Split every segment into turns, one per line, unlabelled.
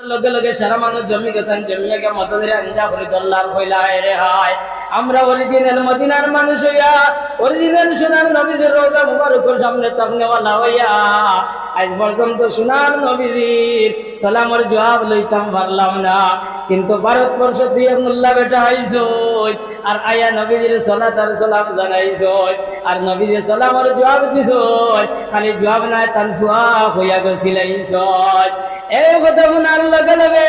লগে লগে সারা মানুষ জমি গেছেন গে মদনের আঞ্জা করে দল্লার কইলায় রে হায়। আমরা অরিজিনাল মদিনার মানুষ হইয়া অরিজিনাল সোনার নবীজির রোজা মুবারকের সামনে তামনে ওয়ালা হইয়া, আজ পর্যন্ত সোনার নবীজির সালামের জবাব লইতাম পারলাম না। কিন্তু ভারতবর্ষ দিয়ে মোল্লা বেটা আইস আর আয়া নবীজির সোলা তার সোলাম জানাইস আর নবীজির সোলামর জবাব দিস খালি জবাব নাই তান ফুয়া হইয়া গেছিল এই কথা শোনার লগে লগে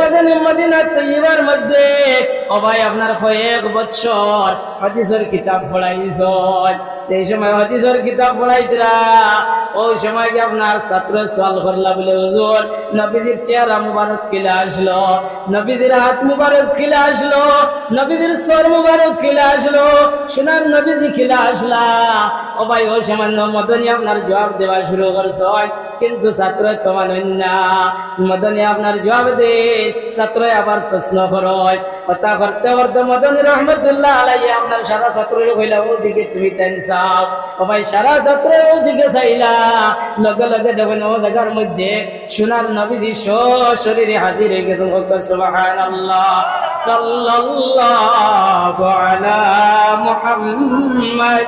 ওই সময় কি আপনার ছাত্র সওয়াল করলা বলে, হুজুর, নবীজির চেহারা মুবারক খিলে আসলো, নবীজির হাত মুবারক খিলে আসলো, নবীজির সর মুবারক আসলো, সোনার নবীজি খিলে আসলা ও ভাই ওই সামান্য মদনী আপনার জবাব দেওয়া শুরু করছ। কিন্তু ছাত্র তোমার না মদনী আপনার জবাব দে। ছাত্র, আবার প্রশ্ন করয় কথা করতে করতে মদনী রহমতুল্লাহ আলাই আপনার সারা ছাত্র কইলা ওদিকে তুমি তেন ও ভাই সারা ছাত্র ওদিকে চাইলা। লগে লগে দেখেন ও জায়গার মধ্যে সোনার নবীজি শরীরে হাজির হয়ে গেছেন। সুবহানাল্লাহ। সাল্লাল্লাহু আলা মুহাম্মদ।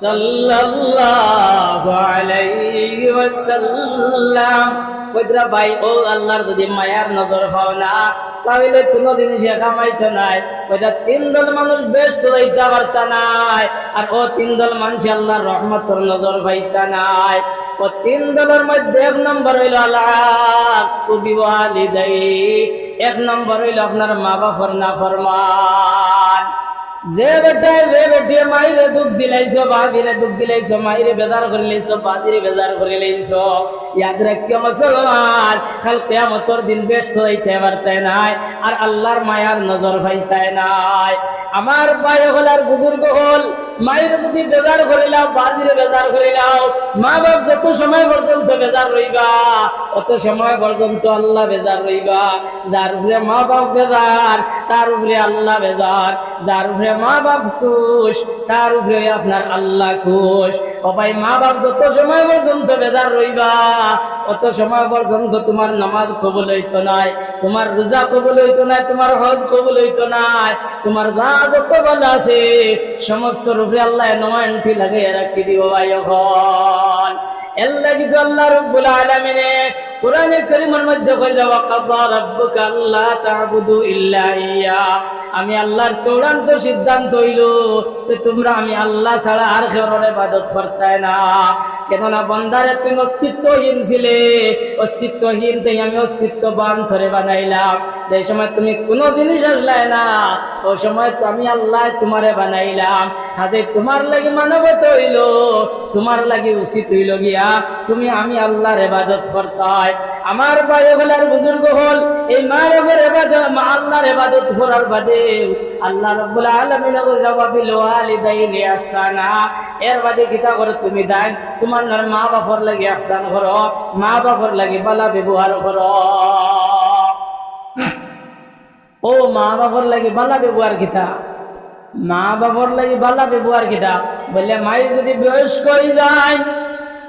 সাল্লাল্লাহু আলাইহি ওয়াসাল্লাম। কইরা ভাই, ও আল্লাহর যদি মায়ার নজর পাও না, তাহলে কোনো জিনিস কামাইতে নাই। ওইটা তিন দল মানুষ ব্যস্ত হইতে পারতা নাই, আর ও তিন দল মানুষ আল্লাহর রহমতর নজর পাইতা নাই। ও তিন দলের মধ্যে এক নম্বর হইল আল্লাহ কবি ওয়ালিদাই এক নম্বর হইল আপনার মা বাপর না ফরমান যে বেটায় যে বেটিয়ে মাইরে দুধ দিলাইছো বাজিরে দুধ দিলাইছো, মাইরে বেজার করে লাইছো, বাজিরে বেজার করে লাইছো, ইয়াদ রাখিও মুসলমান, খাল কিয়ামতর দিন ব্যস্ত হইতে পারতে নাই, আর আল্লাহর মায়ার নজর পাইতে নাই। আমার ভাই হল আর বুজুর্গ হল, মাইরে যদি বেজার করিলাও বাজিরে বেজার করিলাও মা বাপ যত সময় পর্যন্ত বেজার রইবা, অত সময় পর্যন্ত আল্লাহ বেজার রইবা। যার উপরে মা বাপ বেজার, তার উপরে আল্লাহ বেজার, যার উপরে মা বাপ খুশ, তার উপরে আপনার আল্লাহ খুশ। ও ভাই মা বাপ যত সময় পর্যন্ত বেদার রইবা অত সময় পর্যন্ত তোমার নামাজ কবুল হইতো নাই, তোমার রোজা কবুল হইতো নাই, তোমার হজ কবুল হইতো নাই, তোমার যা যত আছে, সমস্ত রূপে আল্লাহ নয়নটি লাগাইয়া রাখি দিব ভাই আমি আল্লাহর চূড়ান্ত সিদ্ধান্ত হইল তোমরা আমি আল্লাহ ছাড়া আর কারোর ইবাদত করতে না। কেননা বন্দারে তুমি অস্তিত্বহীন ছিলে। অস্তিত্বহীন তাই আমি অস্তিত্ববান ধরে বানাইলাম। যে সময় তুমি কোনো জিনিস আসলে না, ওই সময় আমি আল্লাহ তোমারে বানাইলাম। কাজে তোমার লাগি মানবত হইল, তোমার উচিত হইল গিয়া তুমি আমি আল্লাহর ইবাদত করতাই। আমার হলার বুজুর্গ হল, এই মা রবের ইবাদত, মা আল্লাহর ইবাদত করার বাদে আল্লাহ রাব্বুল আলামিন এর বাদে কিতা করে তুমি দান তোমার নার মা বাপর লাগি ইহসান কর মা বাপর লাগি বালা ব্যবহার কর ও মা বাপর লাগি বালা ব্যবহার কিতা? মা বাপর লাগি বালা ব্যবহার কিতা? বললে, মাই যদি বয়স্ক হয়ে যায়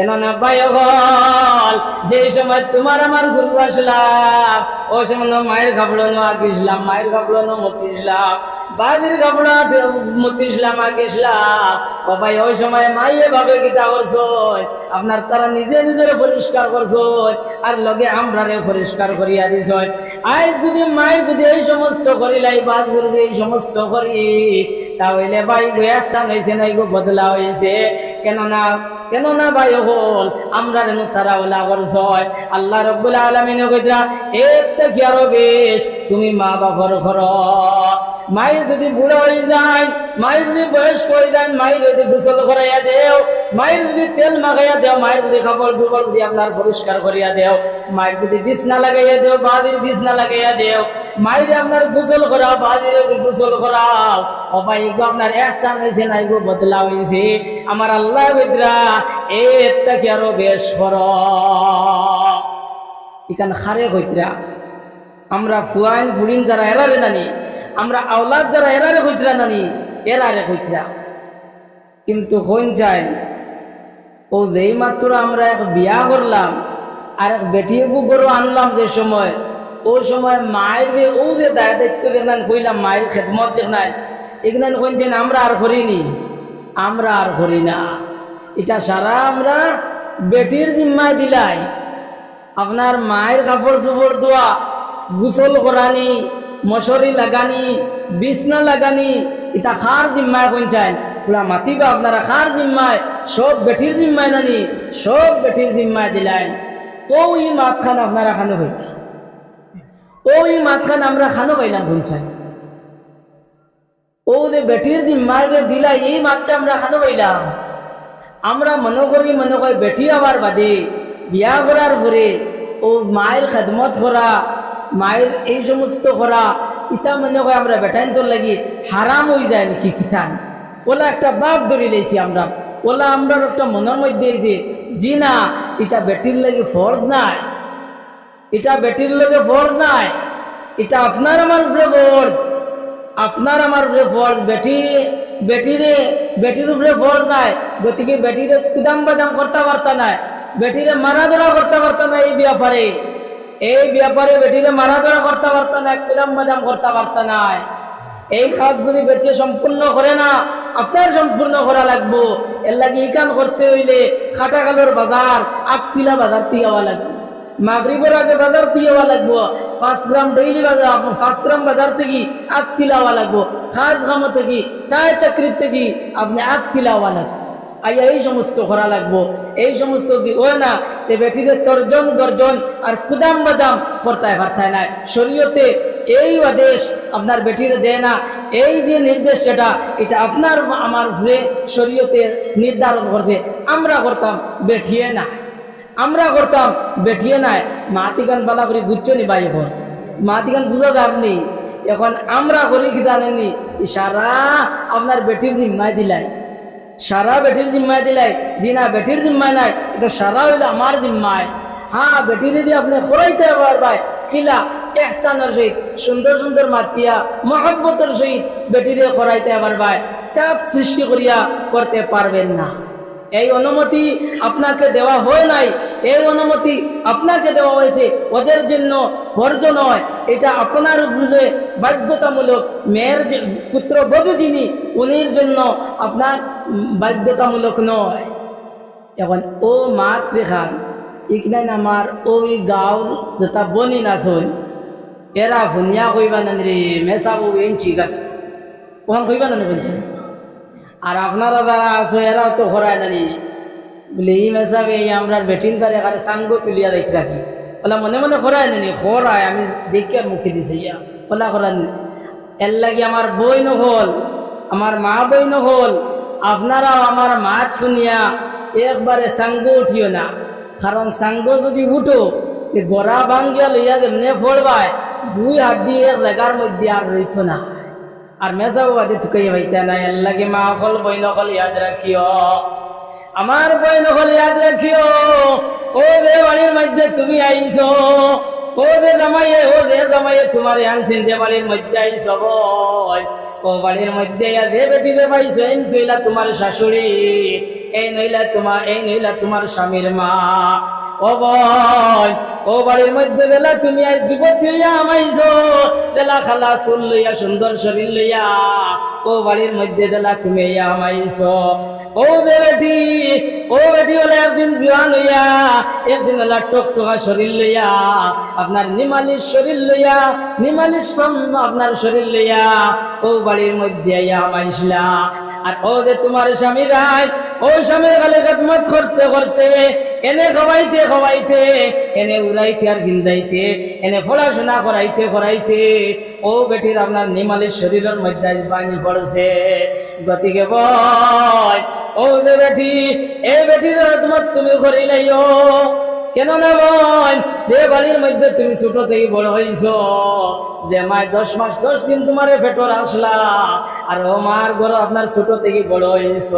কেননা হল যে সময় তোমার আমার ঘুরবো আসলাম ও সময় মায়ের কাপড় নো আঁকিসলাম মায়ের কাপড় নো মতিসলাম, বাবির কাপড় মতিসলাম আঁকিসলাম ও ভাই, ওই সময় মাইয়ে ভাবে কিতা করছ আপনার তারা নিজে নিজের পরিষ্কার করছ আর লগে আমরারে পরিষ্কার করিয়া দিছ আই যদি মাই যদি এই সমস্ত করিলাই বাদ যদি এই সমস্ত করি, তাহলে ভাই গোয়াসান হয়েছে না গো বদলা হয়েছে কেননা কেননা ভাই হল আমরা যেন তারা ওলাগর জয়। আল্লাহ রব্বুল আলমিনে কইরা এর থেকে আরও বেশ, তুমি মা বাবার ঘর। মায়ের যদি বুড়ো হয়ে যায়, মায়ের যদি বয়স্ক হয়ে যায়, মায়ের যদি গোসল করাইয়া দেও মায়ের যদি তেল মাগাইয়া দেও, মায়ের যদি কাপড় চোপড় যদি আপনার পরিষ্কার করিয়া দেও, মায়ের যদি বিছনা লাগাইয়া দেও বাদির বিছনা লাগাইয়া দেও, মায়ের আপনার গোসল করাও বাদির গোসল করাও ভাই গো, আপনার একসান হয়েছে না গো, বদলা হয়েছে আমার আল্লাহ বিদ্রা, এর থেকে আরও বেশ কর এখানে খারে হইতরা আমরা ফুয়াইন, ফুড়িন যারা এরারে নানি, আমরা আওলাদ যারা এরারে হইতরা নানি, এরারে হইতরা কিন্তু হইন যায় ও যেই মাত্র আমরা এক বিয়া করলাম, আর এক বেটিয়ে গরু আনলাম যে সময়, ও সময় মায়ের যে ও যে দায় দায়িত্ব দেখলেন কইলাম, মায়ের খেদমত দেখলেন এখানে কইছেন আমরা আর করিনি। আমরা আর করি না। এটা সারা আমরা বেটির জিম্মায় দিলাই। আপনার মায়ের কাপড় চোপড় দোয়া গুসল করানি, মশারি লাগানি, বিছনা লাগানি, এটা খার জিম্মায় পঞ্চায়েত পুরা মাতিবা আপনারা খার জিম্মায়, সব বেটির জিম্মায় নানি, সব বেটির জিম্মায় দিলেন। ওই মাতখান আপনারা খানো হইতা ওই মাতখান আমরা খানো পাইলাম খাই ও যে বেটির জিম্মায় যে দিলা এই মাতটা আমরা খানো পাইলাম আমরা মনে করি মনে করি বেটি আবার বাদে, বিয়া করার পরে ও মায়ের খেদমত করা, মায়ের এই সমস্ত করা, ইতা মনে হয় আমরা বেটাইন তোর লাগি হারাম হয়ে যায় নাকি কিতান? ওলা একটা বাপ ধরে লেছি আমরা। ওলা আমরা একটা মনের মধ্যে যে, জি না, এটা বেটির লাগে ফর্জ নাই। এটা বেটির লগে ফর্জ নাই। এটা আপনার আমার উপরে ফর্জ। আপনার আমার উপরে ফর্জ। বেটি বেটিরে বেটির উপরে ফর্জ নাই। গতিকে বেটিরে কুদাম বাদাম করতে পারতা নাই। বেটিরে মারা ধরা করতে পারতা না এই ব্যাপারে। এই ব্যাপারে বেটিরে মারা ধরা করতে পারতা না কুদাম বাদাম করতে পারতা নাই। এই কাজ যদি বেটে সম্পূর্ণ করে না, আপনার সম্পূর্ণ করা লাগবো। এর লাগে এই কাজ করতে হইলে খাটাকালোর বাজার আকতিলা বাজার তিয়াওয়া লাগবে। মাগরিবের আগে বাজার তিয়াওয়া লাগবো। পাঁচ গ্রাম ডেইলি বাজার, পাঁচ গ্রাম বাজার থেকে আগ তিলাওয়া লাগবো। খাজ খামো থেকে, চায় চাকরির থেকে আপনি আগ তিলাওয়া লাগবে। আইয়া এই সমস্ত করা লাগবো। এই সমস্ত ওই না, তে বেটিদের তর্জন গর্জন আর কুদাম বাদাম করতায় পারতায় নাই। শরীয়তে এই আদেশ আপনার বেটিরে দেয় না। এই যে নির্দেশ সেটা এটা আপনার আমার ঘুরে শরীয়তে নির্ধারণ করছে। আমরা করতাম বেঠিয়ে না। আমরা করতাম বেঠিয়ে নাই। মাতিগান বালা করে বুঝছ নি বাই এখন মাতিগান বুঝা যার নেই। এখন আমরা করি কি জানেননি সারা আপনার বেটির জিম্মায় দিলাই। সারা বেটির জিম্মায় দিলাই জি না বেটির জিম্মায় নাই এটা সারা হইলে আমার জিম্মায়। হ্যাঁ বেটির দিয়ে আপনি খোরাইতে পারবাই কিলা এহসানের সহিত, সুন্দর সুন্দর মাতিয়া, মহব্বতের সহিত বেটিরে খোরাইতে পারবাই চাপ সৃষ্টি করিয়া করতে পারবেন না। এই অনুমতি আপনাকে দেওয়া হয় নাই। এই অনুমতি আপনাকে দেওয়া হয়েছে। ওদের জন্য ফর্জ নয়। এটা আপনার উপরে বাধ্যতামূলক মেয়ের যে পুত্র বধূ যিনি উনির জন্য আপনার বাধ্যতামূলক নয়। এখন, ও মাছ যেখান ইকনাইন আমার ওই গাঁর যেটা বনি নাচন এরা ভুনিয়া কইবা না রে এই ঠিক আছে। ওখান কইবা না বলছেন আর আপনারা যারা আছো, এরাও তো খরায় জানি বলে ই মেসাবে এই আমরা বেটিন তার এখানে সাঙ্গ তুলিয়া দেখি রাখি। ওলা মনে মনে খরায় জানি খরায় আমি দেখি আর মুখে দিছে, ইয়া। ওলা খরান এর লাগি আমার বই নহল আমার মা বই নহল আপনারাও আমার মা শুনিয়া একবারে সাঙ্গ উঠিও না। কারণ সাঙ্গ যদি উঠো গড়া ভাঙ্গিয়া লইয়া যেমনে ফোড়বায় দুই হাত দিয়ে এক জায়গার মধ্যে আর রইত না। আর মেসাও বাদে তুকাই ভাইতা না এর লাগে মা অকল বই নকল ইয়াদ রাখিও। আমার বই নকল ইয়াদ রাখিও। ও যে বাড়ির মধ্যে তুমি আইছো, ও যে জামাইয়ে, ও যে জামাইয়ে তোমার আনছেন যে বাড়ির মধ্যে বই ও বাড়ির মধ্যে যে বেটিরে পাইছো, এই তুইলা তোমার শাশুড়ি, এই নইলা তোমার এই নইলা তোমার স্বামীর মা। আমাইছো। বেলা খালা চুল লইয়া সুন্দর শরীর লইয়া। ও বাড়ির মধ্যে তুমি হলে একদিন একদিন হলা টক আপনার নিমালিশ শরীর লইয়া ও বাড়ির মধ্যে আর ও যে তোমার স্বামী রায়, ও স্বামীর গালে খেদমত করতে করতে, এনে খাওয়াইতে খবাইতে এনে উড়াইতে আর গিন্দাইতে এনে পড়াশোনা করাইতে করাইতে ও বেটির আপনার নিমালি শরীরের মধ্যে আজ পড়ছে। গতিকে বয় ও দে বেটি এ বেটির তোমার তুমি করিলাইও। কেন না বল বে বাড়ির মধ্যে তুমি ছোট থেকে বড় হইছ, যে মায় দশ মাস, দশ দিন তোমার পেটর আসলা, আর ও মার গরম আপনার ছোট থেকে বড় হইছ।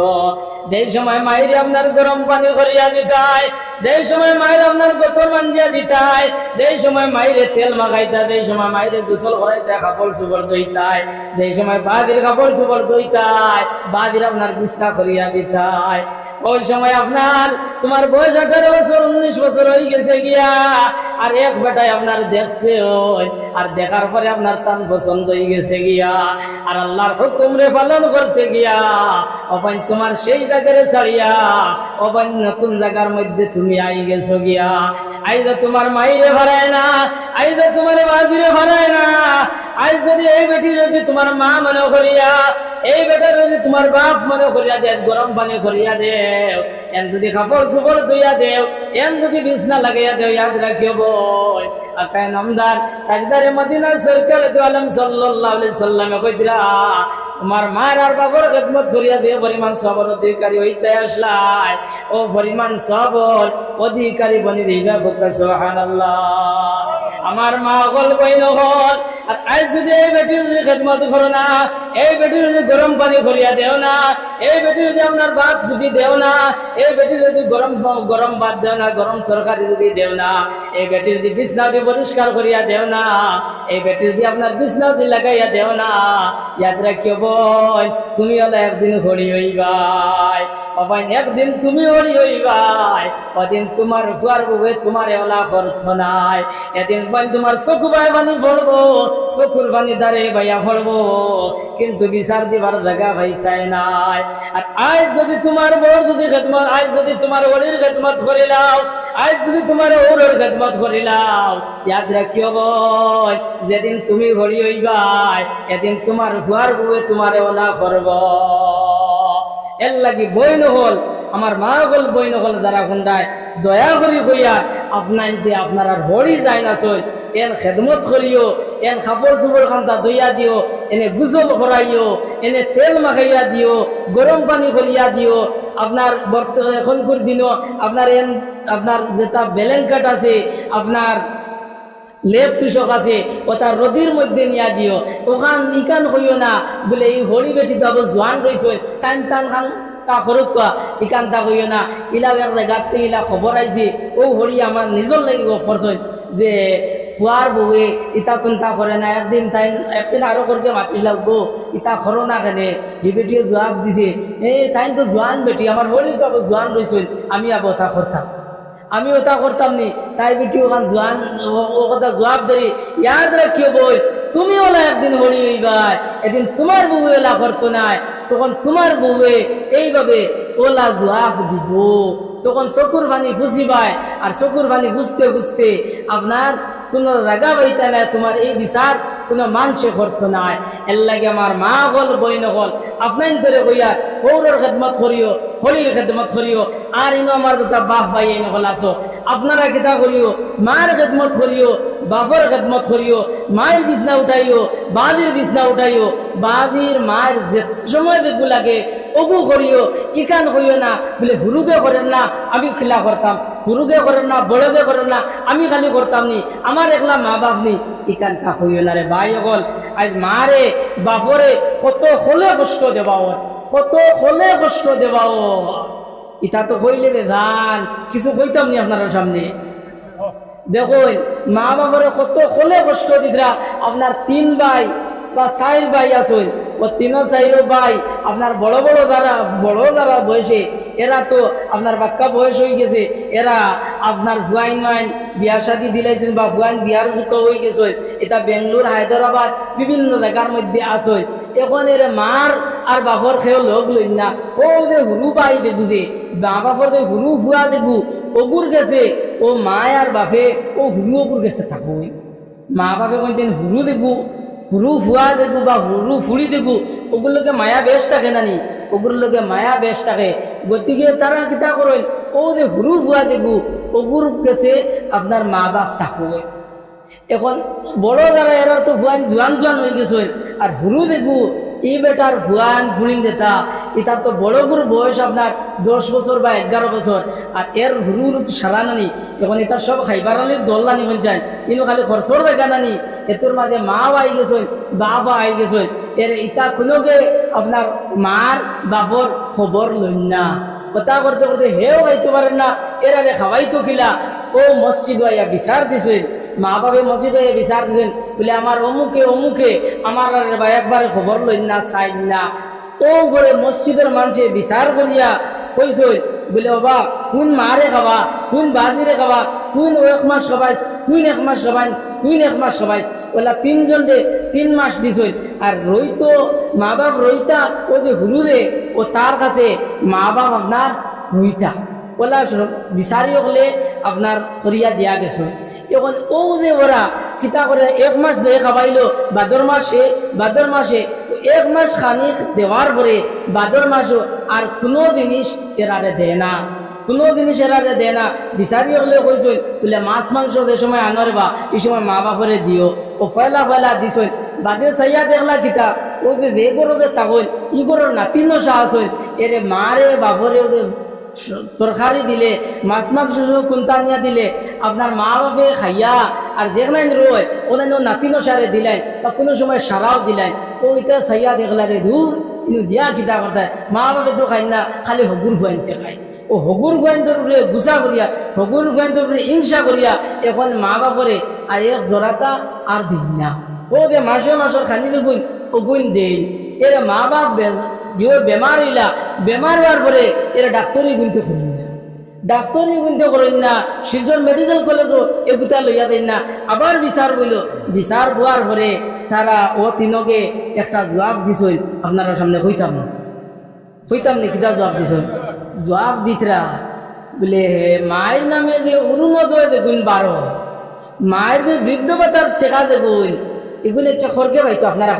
যেই সময় মায়ের আপনার গরম পানি করিয়া দিতাই, যেই সময় মায়ের আপনার গোতর মাঞ্জিয়া দিতাই, যেই সময় মায়ের তেল মাখাইতা, যেই সময় মায়ের গোসল করাইতা, কাপড় চুপড় দইতাই যেই সময় বাদির কাপড় চুপড় দইতাই বাদির আপনার বিছনা করিয়া দিতাই। ওই সময় আপনার তোমার বয়স আঠারো বছর, উনিশ বছর হয়ে গেছে গিয়া আর এক বেটায় আপনার দেখছে, ওই, আর দেখার পরে আপনার তান পছন্দ হয়ে গেছে গিয়া। আর আল্লাহর হুকুমরে পালন করতে গিয়া অবান তোমার সেই জায়গারে ছাড়িয়া অবান নতুন জায়গার মধ্যে তুমি আই গেছো গিয়া। আইজা তোমার মাইরে ভাড়ায় না, আইজা তোমার বাজিরে ভাড়ায় না আজ যদি এই বেটি যদি তোমার মা মনে করিয়া, এই বেটা যদি তোমার বাপ মনে করিয়া দে গরম পানি করিয়া দেও, এন যদি কাপড় চুপড় ধুইয়া দেও, এন যদি বিছনা লাগাইয়া দেও, ইয়াদ রাখিও বই। আকায় নামদার তাজদারে মদিনা সরকার তো আলম সাল্লাল্লাহু আলাইহি সাল্লামে কইতরা তোমার মার আর বাবার খেদমত করিয়া দিয়ে পরিমাণ সবর অধিকারী হইতে আসলাই। ও পরিমাণ সবর অধিকারী বনি দিবা ফুকা সুবহানাল্লাহ। আমার মা গল বইন হল আর আজ যদি এই বেটির যদি খেদমত করো না, এই বেটির যদি গরম পানি করিয়া দেও না, এই বেটি যদি আপনার ভাত যদি দেও না, এই বেটি যদি গরম গরম ভাত দেও না, গরম তরকারি যদি দেও না, এই বেটি যদি বিছনা দিয়ে পরিষ্কার করিয়া দেও না, এই বেটি যদি আপনার বিছনা দিয়ে লাগাইয়া দেও না, ইয়াদ রাখিও বই তুমি হলে একদিন হরি হইবাই অবাই একদিন তুমি হরি হইবাই ওদিন তোমার ফুয়ার বুবে তোমার এলা অর্থ নাই, এদিন বাই তোমার চকু বাই বানি পড়ব চকুর বানি দাঁড়ে বাইয়া পড়ব কিন্তু বিচার দিবার জায়গা ভাইতাই নাই। আর আজ যদি তোমার বর যদি খেদমত, আজ যদি তোমার ওরির খেদমত করিলাও আজ যদি তোমার ওরের খেদমত করিলাও ইয়াদ রাখিও বই যেদিন তুমি হরি হইবাই, এদিন তোমার ফুয়ার বুয়ে তোমার ওলা করব। এর লাগি বই নহল আমার মা গল বই নহল যারা খুন্ডায় দয়া করি কইয়া আপনার দিয়ে আপনার আর হরি যায় না সই এন খেদমত করিও, এন কাপড় চুপড় খান্তা দইয়া দিও, এনে গুজল করাইও, এনে তেল মাখাইয়া দিও, গরম পানি করিয়া দিও। আপনার বর্তমান এখনকার দিনও আপনার এন, আপনার যেটা বেলেঙ্কাট আছে, আপনার লেপ তুষক আছে ও তার রদির মধ্যে নিয়া দিও। ওখান ইকান হইও না, বলে এই হরি বেটি তো জোয়ান রয়েছে টান টান খান তা কোয়া ইকান তা হইও না ইলা এক জায়গাতে ইলা খবর আইছে ও হরি আমার নিজর লাগিব ফরছই যে ফুয়ার বউয়ে ইতা কোন করে না একদিন তাই একদিন আরও করকে মাতিস লাগবো ইতা করো না হি বেটিয়ে জবাব দিছে এই তাই তো জোয়ান বেটি আমার হরি তো আবার জোয়ান আমি আবার তা করতাম আমি ওটা করতাম নি তাই বেটি ওখান জোয়ান ও কথা জবাব দেরি ইয়াদ রাখিও বই তুমি ওলা একদিন হরি হইবাই এদিন তোমার বউ এলা করতো নাই, তখন তোমার বউয়ে এইভাবে ওলা জবাব দিব তখন চকুর পানি ফুসিবাই আর চকুর পানি ফুসতে ফুসতে আপনার কোনো জায়গা পাইতে নাই, তোমার এই বিচার কোনো মানুষে করতো নাই। এর লাগে আমার মা গল বই নগল আপনার ধরে কইয়া পৌরের খেদমত করিও, হলির খেদমত করিও, আর ইনো আমার দুটা বাপ ভাই এই নকল আসো আপনারা কিতা করিও, মার খেদমত করিও বাপর খেদমত করিও, মায়ের বিছনা উঠাইও বাজির বিছনা উঠাইও, বাজির মায়ের যে সময় দেখব লাগে অগু করিও ইকান করিও না, বলে হুরুকে করেন না, আমি খিলা করতাম। হুরুকে করেন না বড়কে করেন না, আমি খালি করতাম নি, আমার একলা মা বাপ নি ইকান তা হইও না রে ভাই অকল। আজ মারে, বাপরে, কত হলে কষ্ট দেবা ওর কত হলে কষ্ট দেবা ও ইটা তো কইলে বেধান কিছু কইতাম নি আপনার সামনে? দেখুন, মা বাবারে কত কলে কষ্ট দিতরা আপনার তিন ভাই বা চাইর ভাই আসুন ও তিনও চাইরও ভাই, আপনার বড় বড় দ্বারা বড় দ্বারা বয়সে, এরা তো আপনার বাক্কা বয়স হয়ে গেছে। এরা আপনার ভুয়াইন ওয়াইন বিয়া শাদি দিলাইছেন বা ভুয়াইন বিয়ার যুক্ত হয়ে গেছে। এটা বেঙ্গলোর, হায়দ্রাবাদ, বিভিন্ন জায়গার মধ্যে আসে এখন এর মার আর বাপর খেয়েও লোক লই না। ও যে হুরু পাই দেখু দে মা বাপর যে হুরু ফুয়া দেখু অগুর গেছে। ও মায় আর বাপে, ও হুরু অগুর গেছে থাকুই মা বাপে বলছেন, হুরু দেখু হুরু ফুয়া দেখু বা হুরু ফুড়ি দেখু ওগুলোকে মায়া বেশ থাকে নানি, ওগুলোকে মায়া বেশ থাকে। গতিকে তারা কিতা করেন, ও যে হুরু ফুয়া দেখু ওগুর গেছে আপনার মা বাপ থাকুই এখন বড় যারা, এরা তো জোয়ান জোয়ান হয়ে গেছে। আর হুরু দেখু এই বেটার ভুয়ান ফুলিং যেটা এটা তো বড় গুরু বয়স আপনার দশ বছর বা এগারো বছর। আর এর হুরু হুরু তো সারা নানি। এখন এটা সব খাইবার আলির দল নানি হয়ে যায় কিন্তু খালি খরচর দেখা নানি। এতোর মাঝে মাও আই গেছেন, বাবা আই গেছেন। এর ইটা কোনোকে আপনার মার বাপর খবর লইন না। কথা করতে করতে হেও খাইতে পারেন না। এরারে খাওয়াইতো খিলা। ও মসজিদ আইয়া বিচার দিছেন মা বাবে মসজিদ আইয়া বিচার দিছেন, বলে আমার অমুকে অমুকে, আমার একবারে খবর লইন না চাইন না ও করে মসজিদের মানুষে বিচার করিয়া কইসই বলে বাবা তুই মারে খাবা তুই বাজিরে খাবা তুই এক মাস খাবাইস তুই এক মাস খাবাইন তুই এক মাস খাবাইস ওলা তিনজন দে, তিন মাস দিছই আর রইতো, মা বাপ রইতা, ও যে হুলুদে ও তার কাছে মা বাপ আপনার রইতা। ওলা বিচারি হলে আপনার করিয়া দিয়া গেছে এখন ও যে ওরা কিতা করে এক মাস দিয়ে খাবাইলো বাদর মাসে বাদর মাসে এক মাস খানি দেওয়ার পরে বাদর মাসও আর কোনো জিনিস এরারে দেয় না। কোনো জিনিস এরারে দেয় না। বিচারি হলে কইসই বলে মাছ মাংস যে সময় আনর বা এই সময় মা বাপরে দিও ও ফয়লা ফয়লা দিছই বাদে চাইয়া দেখলা কিতা ও যে রে গরো যে তাকইল ই গরোর নাতি নশা আসইল এরে মারে বাপরে ওদের তরকারি দিলে, মাছ মাংস কুন্তানিয়া দিলে, আপনার মা বাপে খাইয়া আর যেখানে রয়, ওখানে নাতি নসারে দিলেন, বা কোনো সময় সারাও দিলেন ও এটা চাইয়া দেখলা রে দূর, কিন্তু দিয়া কিতা করতে মা বাপে তো খাই না, খালি হগুর ফুয়াইনতে খায়। ও হগুর ফুয়াইনটোর উপরে গুছা করিয়া, হগুর ফুয়াইনটোর উপরে হিংসা করিয়া, এখন মা বাপরে আর এক জোড়াতা আর দিন না। ও দে, মাসে মাসের খানি দেখুন ওগুন দেই এর মা বাপ যে বেমার হইলা, বেমার হওয়ার পরে এরা ডাক্তারই গুনতে করেন না। ডাক্তারই গুনতে করেন না, শিলচর মেডিকেল কলেজও এগুতা লইয়া দেন না। আবার বিচার বইল বিচার হওয়ার পরে তারা ও তিনকে একটা জবাব দিছিল, আপনারা সামনে হইতাম না। হইতাম না, কিতা জবাব দিছিল? জবাব দিতরা বলে, হে মায়ের নামে যে অরুণোদয় দেখুন বারো, মায়ের যে বৃদ্ধ ভাতার টেকা দেখুন এগুলো চখরকে পাইতো আপনারা